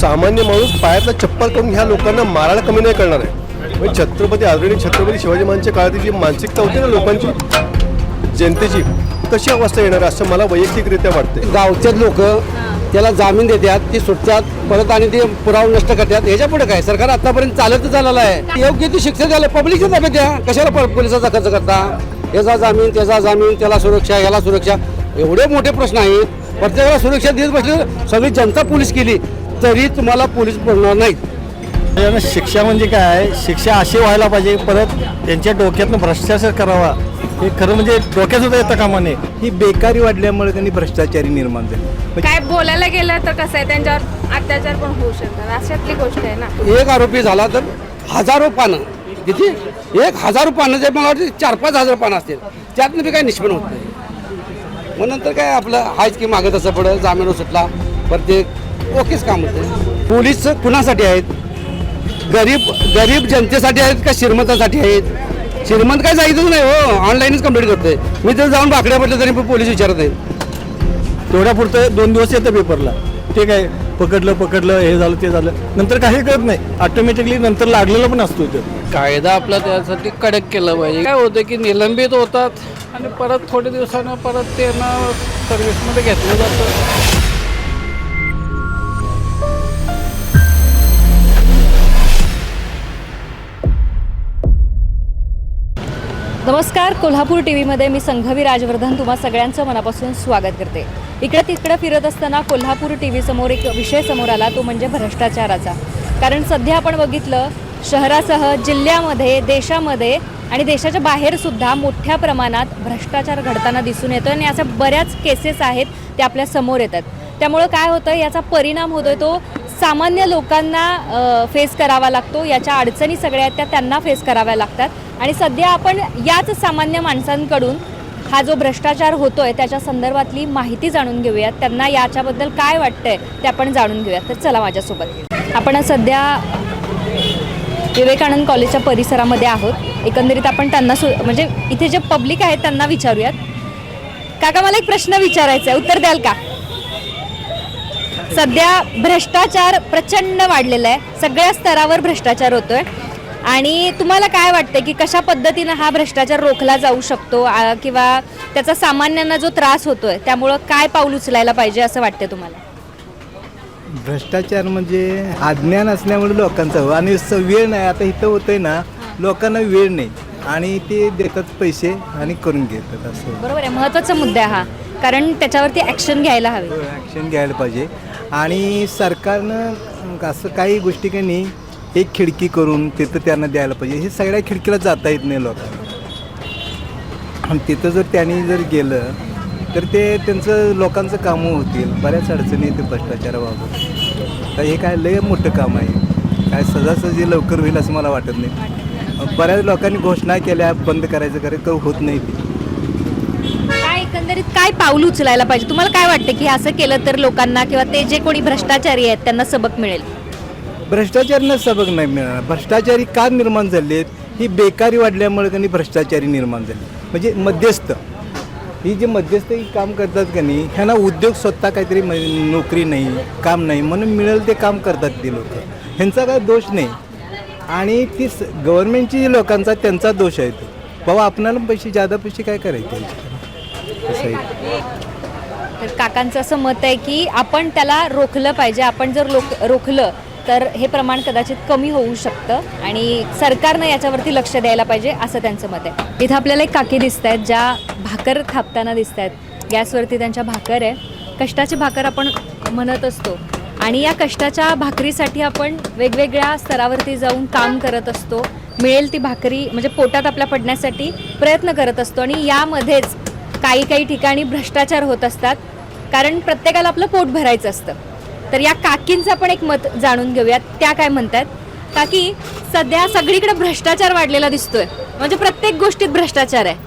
सामान्य माणूस पायातला चप्पल करून ह्या लोकांना मारायला कमी नाही करणार आहे. म्हणजे छत्रपती आदरणीय छत्रपती शिवाजी महाराजांच्या काळातील जी मानसिकता होती ना लोकांची जनतेची तशी अवस्था येणार असं मला वैयक्तिकरित्या वाटते गावचे लोक त्याला जामीन देतात ती सुटतात परत आणि ते पुरावा नष्ट करतात. ह्याच्या पुढे काय? सरकार आतापर्यंत चालत झालेलं आहे. योग्य ती शिक्षा द्यायला पब्लिकच्या ताब्यात द्या. कशाला प- पोलिसाचा खर्च करता? याचा जामीन त्याचा जामीन त्याला सुरक्षा याला सुरक्षा. एवढे मोठे प्रश्न आहेत. प्रत्येकाला सुरक्षा देत बसले सगळी जनता पोलीस केली. तरी तुम्हाला पोलीस पडणार नाहीत. शिक्षा म्हणजे काय? शिक्षा अशी व्हायला पाहिजे परत त्यांच्या डोक्यातनं भ्रष्टाचार करावा. हे खरं म्हणजे डोक्यात सुद्धा येतं कामा नये ही बेकारी वाढल्यामुळे त्यांनी भ्रष्टाचारी निर्माण झाली. काय बोलायला गेलं तर कसं आहे? त्यांच्यावर अत्याचार पण होऊ शकतात. अशातली गोष्ट आहे ना. एक आरोपी झाला तर हजारो पानं किती? एक हजारो पानं जे मला वाटतं चार पाच हजार पानं असतील. त्यातनं बी काही निष्पन्न होत नाही. मग नंतर काय आपलं हायच की मागं तसं पुढं जामीन सुटला प्रत्येक ओकेच काम होते पोलीस कुणासाठी आहेत? गरीब गरीब जनतेसाठी आहेत का श्रीमंतासाठी आहेत? श्रीमंत काय जायचंच नाही हो. ऑनलाईनच कंप्लीट करतोय. मी तर जाऊन बाकड्या पडलं तरी पण पोलीस विचारत आहेत. तेवढ्या पुरतं दोन दिवस येतं पेपरला ते काय पकडलं पकडलं हे झालं ते झालं. नंतर काही करत नाही. ऑटोमॅटिकली नंतर लागलेलं पण असतो इथं. कायदा आपला त्यासाठी कडक केला पाहिजे. काय होतं की निलंबित होतात आणि परत थोड्या दिवसानं परत त्यांना सर्व्हिसमध्ये घेतलं जातं. नमस्कार कोल्हापूर टी व्हीमध्ये मी संघवी राजवर्धन तुम्हा सगळ्यांचं मनापासून स्वागत करते. इकडं तिकडं फिरत असताना कोल्हापूर टी व्हीसमोर एक विषय समोर आला तो म्हणजे भ्रष्टाचाराचा. कारण सध्या आपण बघितलं शहरासह जिल्ह्यामध्ये देशामध्ये आणि देशाच्या बाहेरसुद्धा मोठ्या प्रमाणात भ्रष्टाचार घडताना दिसून येतो आणि अशा बऱ्याच केसेस आहेत ते आपल्यासमोर येतात. त्यामुळं काय होतं याचा परिणाम होतोय तो सामान्य लोकांना फेस करावा लागतो. याच्या अडचणी सगळ्या आहेत त्या त्यांना फेस कराव्या लागतात. आणि सध्या आपण याच सामान्य माणसांकडून हा जो भ्रष्टाचार होतोय त्याच्या संदर्भातली माहिती जाणून घेऊयात. त्यांना याच्याबद्दल काय वाटतंय ते आपण जाणून घेऊयात. तर चला माझ्यासोबत. आपण सध्या विवेकानंद कॉलेजच्या परिसरामध्ये आहोत. एकंदरीत आपण त्यांना सु म्हणजे इथे जे पब्लिक आहेत त्यांना विचारूयात. काका मला एक प्रश्न विचारायचा आहे. उत्तर द्याल का? सध्या भ्रष्टाचार प्रचंड वाढलेला आहे. सगळ्या स्तरावर भ्रष्टाचार होतोय. आणि तुम्हाला काय वाटतं की कशा पद्धतीनं हा भ्रष्टाचार रोखला जाऊ शकतो किंवा त्याचा सामान्यांना जो त्रास होतोय त्यामुळं काय पाऊल उचलायला पाहिजे असं वाटतं तुम्हाला? भ्रष्टाचार म्हणजे अज्ञान असल्यामुळे लोकांचा हो आणि वेळ नाही. आता इथं होतंय ना लोकांना वेळ नाही. आणि ते देतात पैसे आणि करून घेतात असं. बरोबर आहे. महत्त्वाचा मुद्दा आहे हा. कारण त्याच्यावरती ॲक्शन घ्यायला हवी. ॲक्शन घ्यायला पाहिजे. आणि सरकारनं असं काही गोष्टी काही नाही एक खिडकी करून तिथं त्यांना द्यायला पाहिजे. हे सगळ्या खिडकीला जाता येत नाही लोक. आणि तिथं जर त्यांनी जर गेलं तर ते त्यांचं लोकांचं कामं होतील. बऱ्याच अडचणी येते भ्रष्टाचाराबाबत. तर हे काय लय मोठं काम आहे. काय सहजासहजी लवकर होईल असं मला वाटत नाही. बऱ्याच लोकांनी घोषणा केल्या बंद करायचं करे तर होत नाही काय एकंदरीत काय पाऊल उचलायला पाहिजे? तुम्हाला काय वाटतं की असं केलं तर लोकांना किंवा ते जे कोणी भ्रष्टाचारी आहेत त्यांना सबक मिळेल? भ्रष्टाचारीनं सबक नाही मिळणार. भ्रष्टाचारी का निर्माण झाले आहेत ही बेकारी वाढल्यामुळे त्यांनी भ्रष्टाचारी निर्माण झाले. म्हणजे मध्यस्थ. ही जे मध्यस्थ ही काम करतात का नाही ह्यांना उद्योग स्वतः काहीतरी म- नोकरी नाही काम नाही म्हणून मिळेल ते काम करतात ते लोक. ह्यांचा काय दोष नाही. आणि ती स- गव्हर्नमेंटची जी लोकांचा त्यांचा दोष आहे तो. बाबा आपणाला पैसे जादा पैसे काय करायचे असं आहे. तर काकांचं असं मत आहे की आपण त्याला रोखलं पाहिजे. आपण जर लोक रोखलं तर हे प्रमाण कदाचित कमी होऊ शकतं आणि सरकारनं याच्यावरती लक्ष द्यायला पाहिजे असं त्यांचं मत आहे. इथं आपल्याला एक काकी दिसत आहेत ज्या भाकर थापताना दिसत आहेत गॅसवरती त्यांच्या भाकर आहे. कष्टाची भाकर आपण म्हणत असतो. आणि या कष्टाच्या भाकरीसाठी आपण वेगवेगळ्या स्तरावरती जाऊन काम करत असतो. मिळेल ती भाकरी म्हणजे पोटात आपल्या पडण्यासाठी प्रयत्न करत असतो. आणि यामध्येच काही काही ठिकाणी भ्रष्टाचार होत असतात. कारण प्रत्येकाला आपलं पोट भरायचं असतं. तर या काकींचं पण एक मत जाणून घेऊयात. त्या काय म्हणतात? काकी सध्या सगळीकडे भ्रष्टाचार वाढलेला दिसतोय. म्हणजे प्रत्येक गोष्टीत भ्रष्टाचार आहे.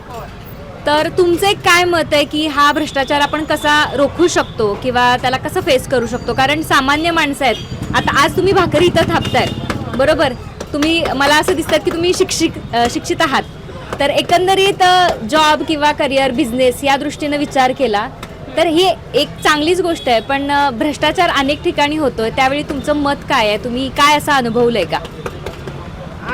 तर तुमचं एक काय मत आहे की हा भ्रष्टाचार आपण कसा रोखू शकतो किंवा त्याला कसं फेस करू शकतो? कारण सामान्य माणसं आहेत. आता आज तुम्ही भाकरी इथं थापताय बरोबर? तुम्ही मला असं दिसतात की तुम्ही शिक्षिक शिक्षित आहात. तर एकंदरीत जॉब किंवा करिअर बिझनेस या दृष्टीनं विचार केला तर ही एक चांगलीच गोष्ट आहे पण भ्रष्टाचार अनेक ठिकाणी होतो त्यावेळी तुमचं मत काय आहे? तुम्ही काय असं अनुभवलंय का?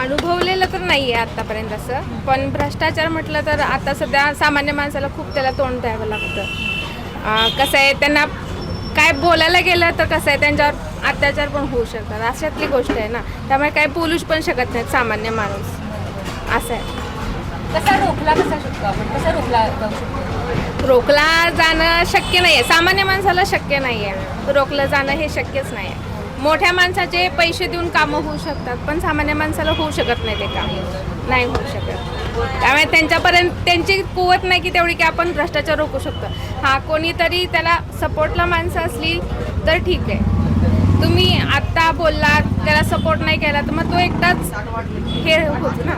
अनुभवलेलं तर नाही आहे आत्तापर्यंत असं पण भ्रष्टाचार म्हटलं तर आता सध्या सामान्य माणसाला खूप त्याला तोंड द्यावं लागतं. कसं आहे त्यांना काय बोलायला गेलं तर कसं आहे त्यांच्यावर अत्याचार पण होऊ शकतात. अशातली गोष्ट आहे ना. त्यामुळे काय बोलूच पण शकत नाहीत सामान्य माणूस. असं आहे. कसा रोखला कसा शकतो आपण? कसा रोखला जाऊ शकतो? रोखला जाणं शक्य नाही आहे सामान्य माणसाला शक्य नाही आहे रोखलं जाणं हे शक्यच नाही आहे मोठ्या माणसाचे पैसे देऊन कामं होऊ शकतात पण सामान्य माणसाला होऊ शकत नाही ते काम. नाही होऊ शकत. त्यामुळे त्यांच्यापर्यंत त्यांची कुवत नाही की तेवढी की आपण भ्रष्टाचार रोखू शकतो. हा कोणीतरी त्याला सपोर्टला माणसं असली तर ठीक आहे. तुम्ही आत्ता बोललात त्याला सपोर्ट नाही केला तर मग तो एकटाच हे होतो ना.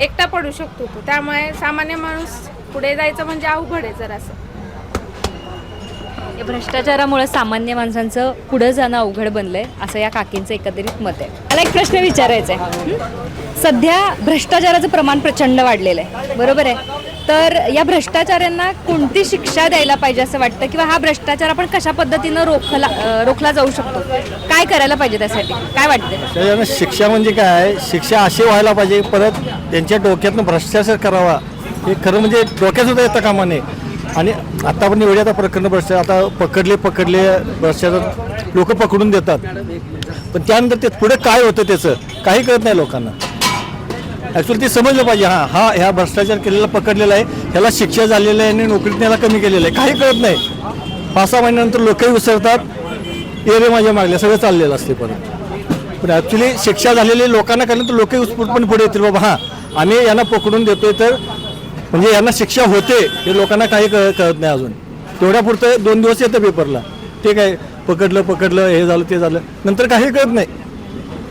एकटा पडू शकतो तो. त्यामुळे सामान्य माणूस पुढे जायचं म्हणजे अवघड आहे जरासं. या भ्रष्टाचारामुळे सामान्य माणसांचं पुढं जाणं अवघड बनलंय असं या काकींचं एकंदरीत मत आहे. मला एक प्रश्न विचारायचा आहे. हं? सध्या भ्रष्टाचाराचं प्रमाण प्रचंड वाढलेलं आहे. बरोबर आहे? तर या भ्रष्टाचारांना कोणती शिक्षा द्यायला पाहिजे असं वाटतं? किंवा हा भ्रष्टाचार आपण कशा पद्धतीनं रोखला रोखला जाऊ शकतो? काय करायला पाहिजे त्यासाठी? काय वाटतं शिक्षा म्हणजे काय? शिक्षा अशी व्हायला पाहिजे परत त्यांच्या डोक्यातनं भ्रष्टाचार करावा. हे खरं म्हणजे डोक्यात सुद्धा येतं कामा नये आणि आता आपण एवढे आता प्रकरण भ्रष्टाचार आता पकडले पकडले भ्रष्टाचार लोक पकडून देतात. पण त्यानंतर ते पुढे काय होतं त्याचं? काही कळत नाही लोकांना. ॲक्च्युली ते समजलं पाहिजे. हां हा ह्या भ्रष्टाचार केलेला पकडलेला आहे. ह्याला शिक्षा झालेली आहे आणि नोकरीत त्याला कमी केलेलं आहे. काही कळत नाही. पाच सहा महिन्यानंतर लोकही विसरतात एरे रे माझ्या मागल्या. सगळं चाललेलं असते परत. पण ॲक्च्युली शिक्षा झालेली लोकांना कळलं तर लोकही उत्स्फूर्तपणे पुढे येतील. बाबा हां. आम्ही यांना पकडून देतोय तर म्हणजे यांना शिक्षा होते हे लोकांना काही कळ कळत नाही अजून. तेवढ्या पुरतं दोन दिवस येतं पेपरला ते काय पकडलं पकडलं हे झालं ते झालं. नंतर काही कळत नाही.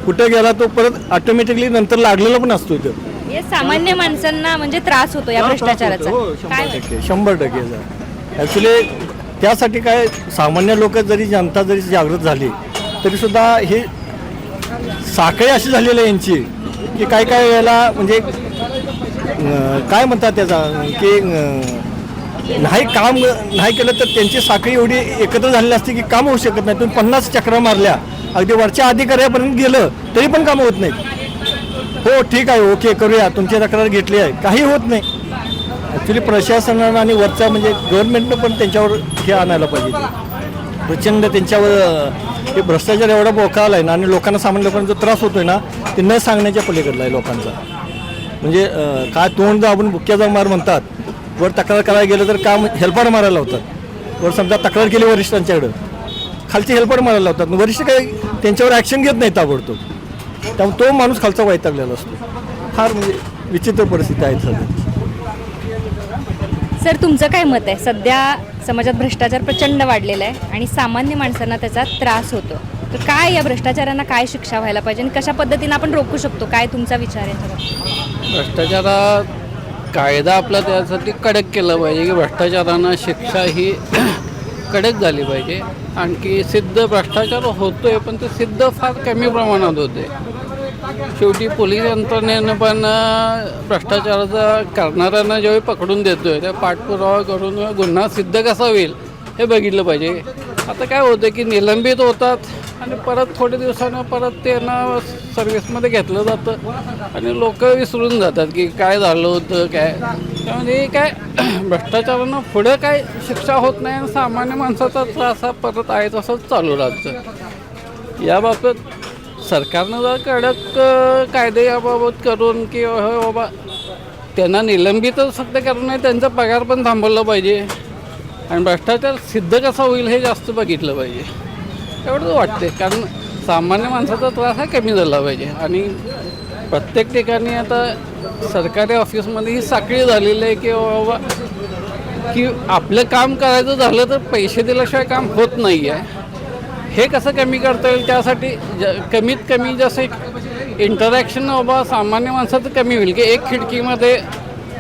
कुठं गेला तो परत ऑटोमॅटिकली नंतर लागलेला पण असतो इथं. हे सामान्य माणसांना म्हणजे त्रास होतो या भ्रष्टाचाराचा. हो, काय शंभर टक्के शंभर टक्के ॲक्च्युली त्यासाठी काय सामान्य लोक जरी जनता जरी जागृत झाली तरी सुद्धा हे साखळी अशी झालेली आहे यांची की काय काय वेळेला म्हणजे अं, काय म्हणतात त्याचा की अं, नाही काम नाही केलं तर त्यांची साखळी एवढी एकत्र झालेली असते की काम होऊ शकत नाही. तुम्ही पन्नास चक्रा मारल्या अगदी वरच्या अधिकाऱ्यापर्यंत गेलं तरी पण कामं होत नाहीत. हो ठीक आहे ओके करूया. तुमची तक्रार घेतली आहे. काही होत नाही. ॲक्च्युली प्रशासनानं आणि वरच्या म्हणजे गव्हर्नमेंटनं पण त्यांच्यावर हे आणायला पाहिजे. प्रचंड त्यांच्यावर हे भ्रष्टाचार एवढा बोका आला आहे ना आणि लोकांना सामान्य लोकांना जो त्रास होतोय ना ते न सांगण्याच्या पलीकडला आहे लोकांचा. म्हणजे काय तोंड आपण बुक्क्याचा मार म्हणतात. वर तक्रार करायला गेलं तर काम हेल्पर मारायला होतात वर समजा तक्रार केली वरिष्ठांच्याकडं. खालची हेल्पाड मारायला लावतात. वरिष्ठ काही त्यांच्यावर ॲक्शन घेत नाही ताबडतोब. त्यामुळे तो माणूस खालचा वैतागलेला असतो. फार म्हणजे विचित्र परिस्थिती आहे सध्या. सर तुमचं काय मत आहे? सध्या समाजात भ्रष्टाचार प्रचंड वाढलेला आहे आणि सामान्य माणसांना त्याचा त्रास होतो. तर काय या भ्रष्टाचारांना काय शिक्षा व्हायला पाहिजे आणि कशा पद्धतीनं आपण रोखू शकतो? काय तुमचा विचार आहे याच्यावर? भ्रष्टाचारात कायदा आपला त्यासाठी कडक केला पाहिजे की भ्रष्टाचारांना शिक्षा ही कडक झाली पाहिजे. आणखी सिद्ध भ्रष्टाचार होतोय पण ते सिद्ध फार कमी प्रमाणात होते शेवटी पोलीस यंत्रणेनं पण भ्रष्टाचाराचा करणाऱ्यांना जेव्हा पकडून देतोय त्या पाठपुरावा करून गुन्हा सिद्ध कसा होईल हे बघितलं पाहिजे. आता काय होतं की निलंबित होतात आणि परत थोड्या दिवसानं परत त्यांना सर्व्हिसमध्ये घेतलं जातं. आणि लोक विसरून जातात की काय झालं होतं काय? त्यामध्ये काय भ्रष्टाचारानं पुढं काय शिक्षा होत नाही आणि सामान्य माणसाचा त्रास हा परत आहे तसंच चालू राहतं. याबाबत सरकारनं जर कडक कायदे याबाबत करून की बाबा त्यांना निलंबितच फक्त करून नाही त्यांचा पगार पण थांबवला पाहिजे. आणि भ्रष्टाचार सिद्ध कसा होईल हे जास्त बघितलं पाहिजे. एवढंच वाटते कारण सामान्य माणसाचा त्रास हा कमी झाला पाहिजे. आणि प्रत्येक ठिकाणी आता सरकारी ऑफिसमध्ये ही साखळी झालेली आहे की बाबा की आपलं काम करायचं झालं तर पैसे दिल्याशिवाय काम होत नाही आहे. हे कसं कमी करता येईल त्यासाठी ज कमीत कमी जसं एक इंटरॅक्शन बाबा सामान्य माणसाचं कमी होईल की एक खिडकीमध्ये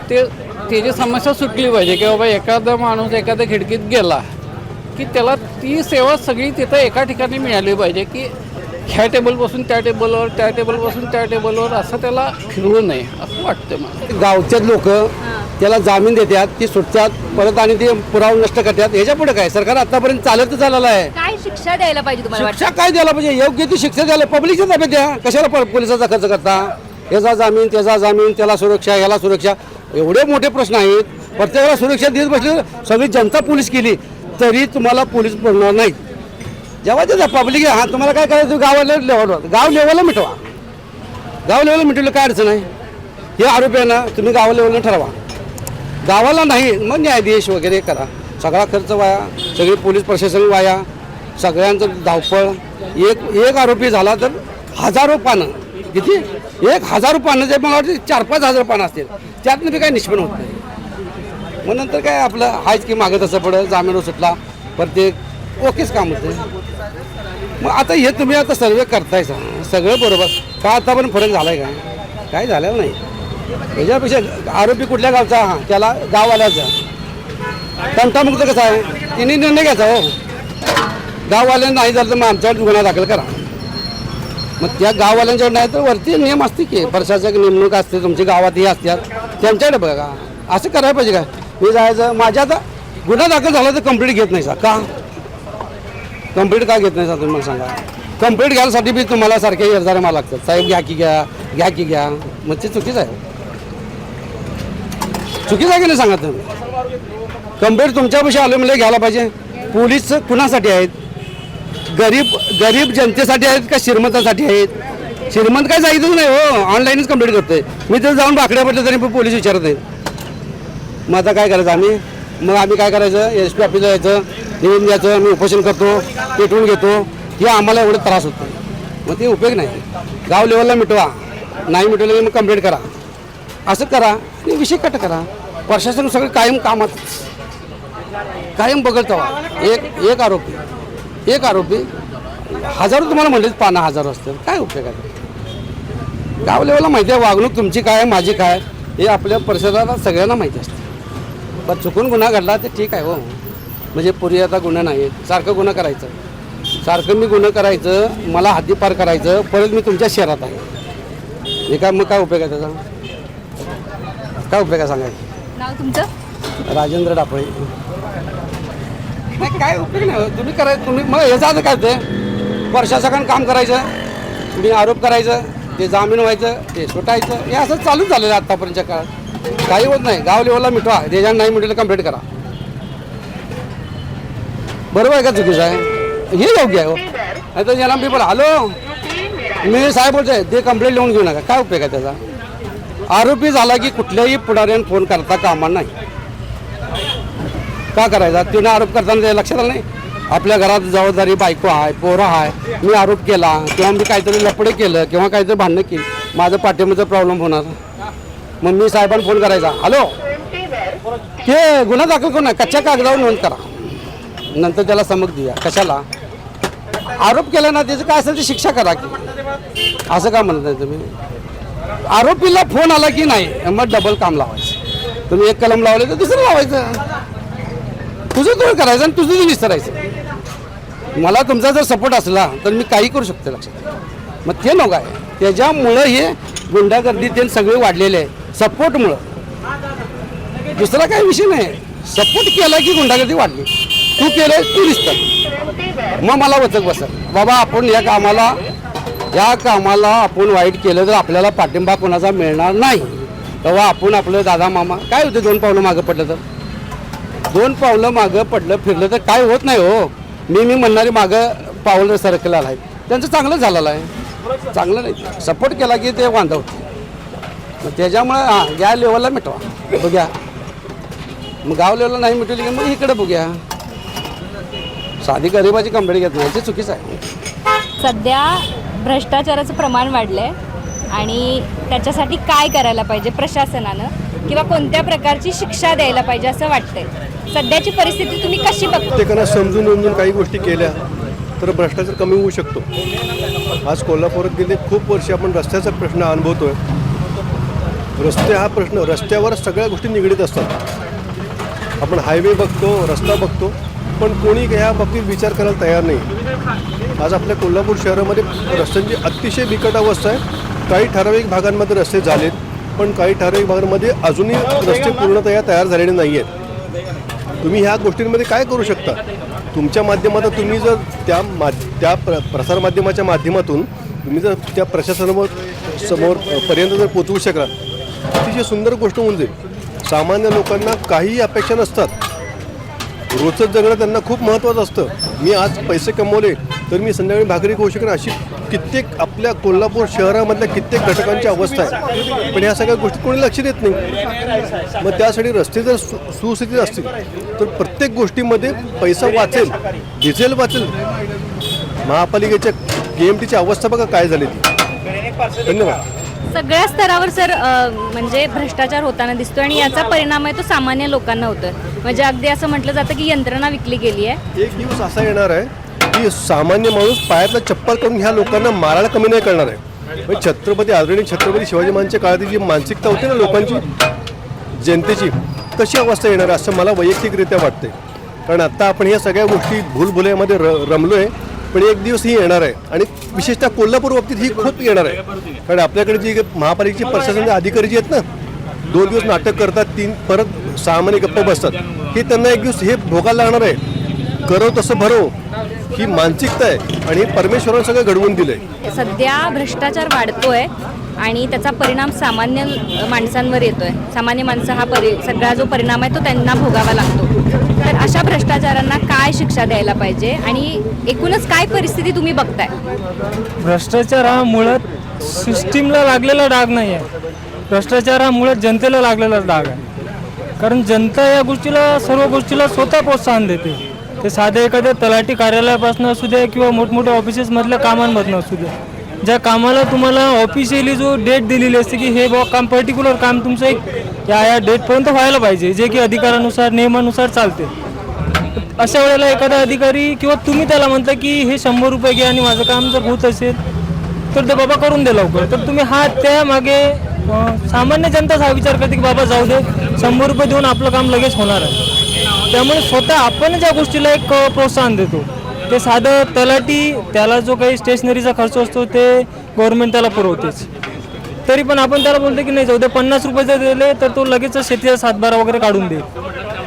ते त्याची समस्या सुटली पाहिजे की बाबा एखादा माणूस एखाद्या खिडकीत गेला की त्याला ती सेवा सगळी तिथं एका ठिकाणी मिळाली पाहिजे की ह्या टेबलपासून त्या टेबलवर त्या टेबलपासून त्या टेबलवर असं त्याला फिरवू नये असं वाटतं मला. गावच्याच लोक त्याला जामीन देतात ती सुटतात परत आणि ते पुरावा नष्ट करतात. ह्याच्या पुढे काय? सरकार आतापर्यंत चालत चाललेलं आहे. काय शिक्षा द्यायला पाहिजे तुम्हाला शिक्षा काय द्यायला पाहिजे? योग्य ती शिक्षा द्यायला पब्लिकच्या ताब्यात द्या. कशाला प- पोलिसाचा खर्च करता? याचा जामीन त्याचा जामीन त्याला सुरक्षा याला सुरक्षा. एवढे मोठे प्रश्न आहेत. प्रत्येकाला सुरक्षा देत बसले सगळी जनता पोलीस केली तरी तुम्हाला पोलीस बनणार नाहीत. जेव्हा त्याचा पब्लिक हा तुम्हाला काय करायचं? गावाला लेवलवर गाव लेवलला मिटवा. गाव लेवलला मिटवलं काय अडचण आहे? हे आरोपी आहे ना तुम्ही गाव लेवलला ठरवा. गावाला नाही मग न्यायाधीश वगैरे करा. सगळा खर्च वाया सगळी पोलीस प्रशासन वाया सगळ्यांचं धावपळ. एक एक आरोपी झाला तर हजारो पानं. किती? एक हजारो पानं जे मला वाटतं चार पाच हजार पानं असतील. त्यातनं बी काय निष्पन्न होत नाही. मग नंतर काय आपलं हायच की मागं तसं पडं जामीन सुटला प्रत्येक ओकेच काम होतं. मग आता हे तुम्ही आता सर्वे करताय सा सगळं बरोबर. का आता पण फरक झालाय का? काय झालेलं नाही. त्याच्यापेक्षा आरोपी कुठल्या गावचा? हा त्याला गाववाल्याचा. तंटामुक्त कसा आहे? तिने निर्णय घ्यायचा हो. गाववाल्यानं नाही झालं तर मग आमच्यावर गुन्हा दाखल करा. मग त्या गाववाल्यांच्यावर नाही तर वरती नियम असते की प्रशासक नेमणूक असते तुमची गावात हे असतात. त्यांच्याकडे बघा. असं करायला पाहिजे का मी जायचं माझ्या आता गुन्हा दाखल झाला तर कंप्लीट घेत नाही सा. का? कंप्लीट का घेत नाही सर तुम्ही मला सांगा? कंप्लीट घ्यायसाठी बी तुम्हाला सारखे येरजारे मला लागतात. साहेब घ्या की घ्या घ्या की घ्या. मग ते चुकीचं आहे. चुकीचं आहे की नाही सांगा तुम्ही? कंप्लीट तुमच्यापाशी आलो म्हणजे घ्यायला पाहिजे. पोलीस कुणासाठी आहेत? गरीब गरीब जनतेसाठी आहेत का श्रीमंतासाठी आहेत? श्रीमंत काय जायचंच नाही हो. ऑनलाईनच कंप्लीट करतोय. मी तर जाऊन बाकड्या पडलं तरी पोलीस विचारत नाहीत मग आता काय करायचं आम्ही? मग आम्ही काय करायचं? एस पी ऑफिसला यायचं निवडून द्यायचं आम्ही उपोषण करतो पेटवून घेतो. हे आम्हाला एवढं त्रास होतो. मग ते उपयोग नाही. गाव लेवलला मिटवा. नाही मिटवलं मग कंप्लीट करा. असं करा आणि विषय कट करा. प्रशासन सगळं कायम कामात. कायम बघत एक एक आरोपी. एक आरोपी. हजारो तुम्हाला म्हणले पाना हजारो असतात. काय उपयोग आहे? गाव लेवलला माहिती आहे वागणूक तुमची काय माझी काय हे आपल्या परिसराला सगळ्यांना माहिती असते. पण चुकून गुन्हा घडला तर ठीक आहे हो. म्हणजे पूर्वी आता गुन्हा नाही. सारखं गुन्हा करायचं. सारखं मी गुन्हा करायचं मला हद्दी पार करायचं परत मी तुमच्या शहरात आहे. हे काय मग काय उपयोग आहे त्याचा? काय उपयोग आहे सांगायचं? नाव तुमचं? राजेंद्र डापळे. नाही काय उपयोग नाही हो. तुम्ही करायचं तुम्ही मग ह्याचं आता काय ते प्रशासकानं काम करायचं. तुम्ही आरोप करायचं. ते जामीन व्हायचं ते सुटायचं. हे असं चालूच झालेलं आहे आत्तापर्यंतच्या काळात. काही होत नाही. गाव लेवलला मिटवा त्याच्यानं नाही मिटलं कंप्लीट करा. बरोबर आहे का चुकीचं आहे हे योग्य आहे हो. तर जनाम पेपर हॅलो मी साहेब बोलतोय ते कंप्लेंट लिहून घेऊ नका. काय उपयोग आहे त्याचा? आरोपी झाला की कुठल्याही पुढाऱ्याने फोन करता कामा नाही. का करायचा? तिनं आरोप करताना लक्षात आलं नाही? आपल्या घरात जबाबदारी बायको आहे पोरं आहे. मी आरोप केला किंवा मी काहीतरी लपडे केलं किंवा काहीतरी भांडणं केली. माझं पाठिंबाचा प्रॉब्लेम होणार. मग मी साहेबांना फोन करायचा. हॅलो? ते गुन्हा दाखल करू ना कच्च्या कागदावर नोंद करा. नंतर त्याला समक देऊया. कशाला? आरोप केला ना त्याचं काय असेल ते शिक्षा करा की. असं का म्हणत नाही तुम्ही? आरोपीला फोन आला की नाही मग डबल काम लावायचं. तुम्ही एक कलम लावले तर दुसरं लावायचं. तुझं तुम्ही करायचं आणि तुझं तू विसरायचं. मला तुमचा जर सपोर्ट असला तर मी काही करू शकतो लक्षात. मग ते नका आहे. त्याच्यामुळं हे गुंडागर्दी ते सगळे वाढलेले आहे सपोर्टमुळं. दुसरा काही विषय नाही. सपोर्ट केला की गुंडागर्दी वाढली. तू केलं तू दिसतं मग मला वचक बसत बाबा आपण या कामाला या कामाला आपण वाईट केलं तर आपल्याला पाठिंबा कोणाचा मिळणार नाही. तेव्हा आपण आपलं दादा मामा काय होते दोन पावलं मागं पडलं तर? दोन पावलं मागं पडलं फिरलं तर काय होत नाही हो. मी मी म्हणणारी मागं पावलं सरकलेलं आहे. त्यांचं चांगलं झालेलं आहे. चांगलं नाही. सपोर्ट केला की ते वांदा मग त्याच्यामुळे हां या लेवलला मिटवा. बघ्या. मग गाव लेवलला नाही मिटवली की मग इकडे बघूया. साधी गरिबाची कंप्लेंट घेत नाही ते चुकीचं आहे. सध्या भ्रष्टाचाराचं प्रमाण वाढलंय आणि त्याच्यासाठी काय करायला पाहिजे प्रशासनानं किंवा कोणत्या प्रकारची शिक्षा द्यायला पाहिजे असं वाटतंय? सध्याची परिस्थिती तुम्ही कशी बघता? प्रत्येकानं समजून उमजून काही गोष्टी केल्या तर भ्रष्टाचार कमी होऊ शकतो. आज कोल्हापुरात गेले खूप वर्षे आपण रस्त्याचा प्रश्न अनुभवतोय. रस्ते हा प्रश्न रस्त्यावर सगळ्या गोष्टी निगडीत असतात. आपण हायवे बघतो रस्ता बघतो पण कोणी ह्या बाबतीत विचार करायला तयार नाही. आज आपल्या कोल्हापूर शहरामध्ये रस्त्यांची अतिशय बिकट अवस्था आहे. काही ठराविक भागांमध्ये रस्ते झालेत पण काही ठराविक भागांमध्ये अजूनही रस्ते पूर्णतया तयार झालेले नाही आहेत तुम्ही ह्या गोष्टींमध्ये काय करू शकता? तुमच्या माध्यमातून तुम्ही जर त्या मा त्या प्र प्रसारमाध्यमाच्या माध्यमातून तुम्ही जर त्या प्रशासनावर समोर पर्यंत जर पोचवू शकला अतिशय सुंदर गोष्ट होऊन जाईल सामान्य लोकांना काहीही अपेक्षा नसतात. रोजचं जगणं त्यांना खूप महत्त्वाचं असतं. मी आज पैसे कमवले तर मी संध्याकाळी भाकरी खाऊ शकेन अशी कित्येक आपल्या कोल्हापूर शहरामधल्या कित्येक घटकांची अवस्था आहे. पण ह्या सगळ्या गोष्टी कोणी लक्ष देत नाही. मग त्यासाठी रस्ते जर सु सुस्थितीत असतील तर प्रत्येक गोष्टीमध्ये पैसा वाचेल डिझेल वाचेल. महापालिकेच्या के एम टीची अवस्था बघा काय झाली ती. धन्यवाद. सगळ्या स्तरावर सर म्हणजे भ्रष्टाचार होताना दिसतोय आणि याचा परिणाम आहे तो सामान्य लोकांना होतोय. म्हणजे अगदी असं म्हटलं जातं की यंत्रणा विकली गेली आहे. एक दिवस असा येणार आहे की सामान्य माणूस पायातला चप्पल करून ह्या लोकांना मारायला कमी नाही करणार आहे. म्हणजे छत्रपती आदरणीय छत्रपती शिवाजी महाराजांच्या काळातील जी मानसिकता होती ना लोकांची जनतेची तशी अवस्था येणार आहे असं मला वैयक्तिकरित्या वाटते कारण आत्ता आपण ह्या सगळ्या गोष्टी भूलभुल्यामध्ये र रमलो आहे पण एक दिवस ही येणार आहे. आणि विशेषतः कोल्हापूर बाबतीत ही खूप येणार आहे. कारण आपल्याकडे जी महापालिकेचे प्रशासन अधिकारी जे आहेत ना दोन दिवस नाटक करतात तीन परत सहा महिने गप्प बसतात. हे त्यांना एक दिवस हे भोगायला लागणार आहे. करो तसं भरो. ही मानसिकता आहे. आणि परमेश्वरानं सगळं घडवून दिलं आहे सध्या भ्रष्टाचार वाढतोय आणि त्याचा परिणाम सामान्य माणसांवर येतोय. सामान्य माणसं हा परि सगळा जो परिणाम आहे तो त्यांना भोगावा लागतो. तर अशा भ्रष्टाचारांना काय शिक्षा द्यायला पाहिजे आणि एकूणच काय परिस्थिती तुम्ही बघताय? भ्रष्टाचार हा मुळात सिस्टीमला लागलेला डाग नाही आहे. भ्रष्टाचार हा मुळात जनतेला लागलेला डाग आहे. कारण जनता या गोष्टीला सर्व गोष्टीला स्वतः प्रोत्साहन देते. ते साधे एखाद्या तलाठी कार्यालयापासून असू द्या किंवा मोठमोठ्या ऑफिसेसमधल्या कामांमधनं असू द्या. ज्या कामाला तुम्हाला ऑफिशियली जो डेट दिलेली असते की हे बॉ काम पर्टिक्युलर काम तुमचं एक या या डेटपर्यंत व्हायला पाहिजे जे की अधिकारानुसार नियमानुसार चालते. अशा वेळेला एखादा अधिकारी किंवा तुम्ही त्याला म्हणता की हे शंभर रुपये घ्या आणि माझं काम जर होत असेल तर ते बाबा करून दे लवकर. तर तुम्ही हा त्या मागे सामान्य जनताच हा विचार करते की बाबा जाऊ दे शंभर रुपये देऊन आपलं काम लगेच होणार आहे. त्यामुळे स्वतः आपण ज्या गोष्टीला एक प्रोत्साहन देतो ते साधं तलाठी त्याला जो काही स्टेशनरीचा खर्च असतो ते गव्हर्नमेंट त्याला पुरवतेच. तरी पण आपण त्याला बोलतो की नाही जाऊ दे पन्नास रुपये जर दिले तर तो लगेच शेतीचा सातबारा वगैरे काढून देईल.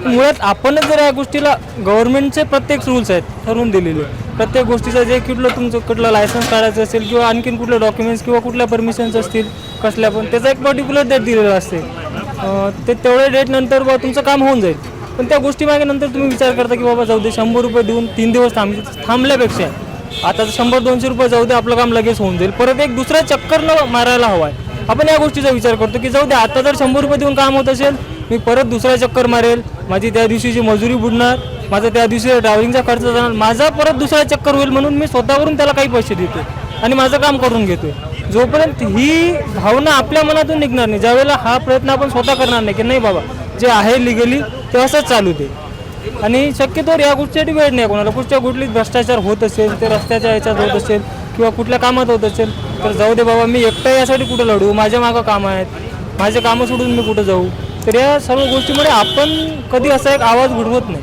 मुळात आपणच जर या गोष्टीला गव्हर्नमेंटचे प्रत्येक रूल्स आहेत ठरवून दिलेले प्रत्येक गोष्टीचं जे कुठलं तुमचं कुठलं लायसन्स काढायचं असेल किंवा आणखीन कुठले डॉक्युमेंट्स किंवा कुठल्या परमिशन्स असतील कसल्या पण त्याचा एक पर्टिक्युलर डेट दिलेला असते. ते तेवढ्या डेटनंतर बा तुमचं काम होऊन जाईल. पण त्या गोष्टी मागे नंतर तुम्ही विचार करता की बाबा जाऊ दे शंभर रुपये देऊन तीन दिवस थांब थांबल्यापेक्षा. आता तर शंभर दोनशे रुपये जाऊ दे आपलं काम लगेच होऊन जाईल. परत एक दुसरा चक्कर न मारायला हवा आहे. आपण या गोष्टीचा विचार करतो की जाऊ दे आता जर शंभर रुपये देऊन काम होत असेल मी परत दुसरा चक्कर मारेल. माझी त्या दिवशीची मजुरी बुडणार माझा त्या दिवशी ड्रायव्हिंगचा खर्च जाणार माझा परत दुसरा चक्कर होईल म्हणून मी स्वतःवरून त्याला काही पैसे देतो आणि माझं काम करून घेतो. जोपर्यंत ही भावना आपल्या मनातून निघणार नाही ज्यावेळेला हा प्रयत्न आपण स्वतः करणार नाही की नाही बाबा जे आहे लिगली ते असंच चालू दे आणि शक्यतोवर या गोष्टीसाठी वेळ नाही कोणाला. कुठच्या कुठलीच भ्रष्टाचार होत असेल ते रस्त्याच्या ह्याच्यात होत असेल किंवा कुठल्या कामात होत असेल तर जाऊ दे बाबा मी एकटा यासाठी कुठं लढू? माझ्या मागं कामं आहेत. माझे कामं सोडून मी कुठं जाऊ? तर या सर्व गोष्टीमुळे आपण कधी असा एक आवाज उडवत नाही.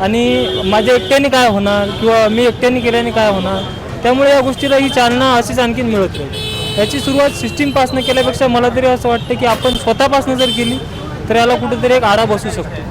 आणि माझ्या एकट्याने काय होणार किंवा मी एकट्याने केल्याने काय होणार? त्यामुळे या गोष्टीला ही चालना अशीच आणखीन मिळत नाही. याची सुरुवात सिस्टीमपासनं केल्यापेक्षा मला तरी असं वाटतं की आपण स्वतःपासनं जर केली तर याला कुठेतरी एक आडा बसू शकतो.